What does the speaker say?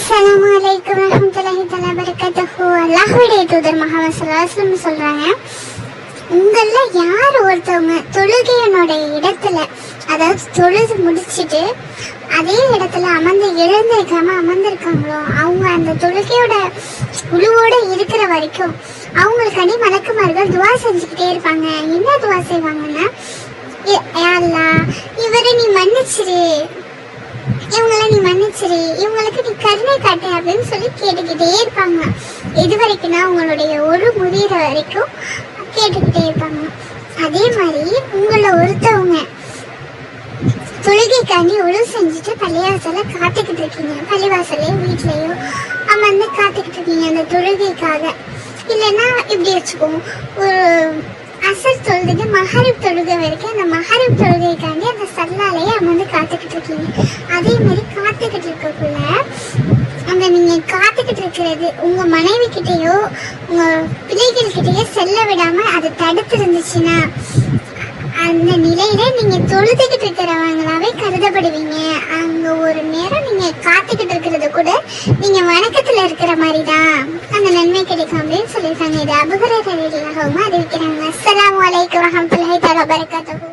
அஸ்ஸலாமு அலைக்கும் வரஹ்மத்துல்லாஹி தஆலா பரக்காத்துஹு அல்லாஹ்வுடைய தூதர் முஹம்மது ஸல்லல்லாஹு அலைஹி வஸல்லம் சொல்றாங்க உங்கள யார் ஒருத்தவங்க தொழுகையனுடைய இடத்துல அதாவது தொழுது முடிச்சிட்டு அதே இடத்துல அமர்ந்து எழுந்திருக்காம அமர்ந்திருக்காங்களோ அவங்க அந்த தொழுகையோட குழுவோட இருக்கிற வரைக்கும் அவங்களுக்கு அவங்களுக்காண்டி மலக்குமார்கள் துவா செஞ்சுக்கிட்டே இருப்பாங்க. என்ன துவா செய்வாங்கன்னா "யா இவரை நீ மன்னிச்சிரு சரி இவங்களுக்கு நீ கருணை காட்டு அப்படின்னு சொல்லி கேட்டுக்கிட்டே இருப்பாங்க. இது வரைக்கும்னா உங்களுடைய ஒரு முடிகிற வரைக்கும் கேட்டுக்கிட்டே இருப்பாங்க. அதே மாதிரி உங்களை ஒருத்தவங்க தொழுகைக்காண்டி ஒழு செஞ்சுட்டு பள்ளிவாசல காத்துக்கிட்டு இருக்கீங்க. பள்ளிவாசலையோ வீட்லயோ அமர்ந்து காத்துக்கிட்டு இருக்கீங்க அந்த தொழுகைக்காக. இல்லைன்னா இப்படி வச்சுக்கோங்க ஒரு அசர் தொழுதுக்கு மஹரிப் தொழுகை வரைக்கும் அந்த மஹரிப் தொழுகைக்காண்டி அந்த சல்லாலையே அமர்ந்து காத்துக்கிட்டு இருக்கீங்க. அதே மாதிரி காத்துக்கிட்டு இருக்கக்குள்ள அந்த நீங்க காத்துக்கிட்டு இருக்கிறது உங்க மனைவி கிட்டயோ உங்க பிள்ளைகள் கிட்டயோ செல்ல விடாம அதை தடுத்து இருந்துச்சுன்னா அந்த நிலையில நீங்க தொழுதுகிட்டு இருக்கிறவங்களாவே கருதப்படுவீங்க. அங்க ஒரு நேரம் நீங்க காத்துக்கிட்டு இருக்கிறது கூட நீங்க வணக்கத்துல இருக்கிற மாதிரி தான் அந்த நன்மை கிடைக்கும் அப்படின்னு சொல்லியிருக்காங்க. இது அபுகரமாக அறிவிக்கிறாங்க. அஸ்லாம் அலைக்கும் வரஹ்மத்துல்லாஹி தஆலா வபரகாத்துஹு.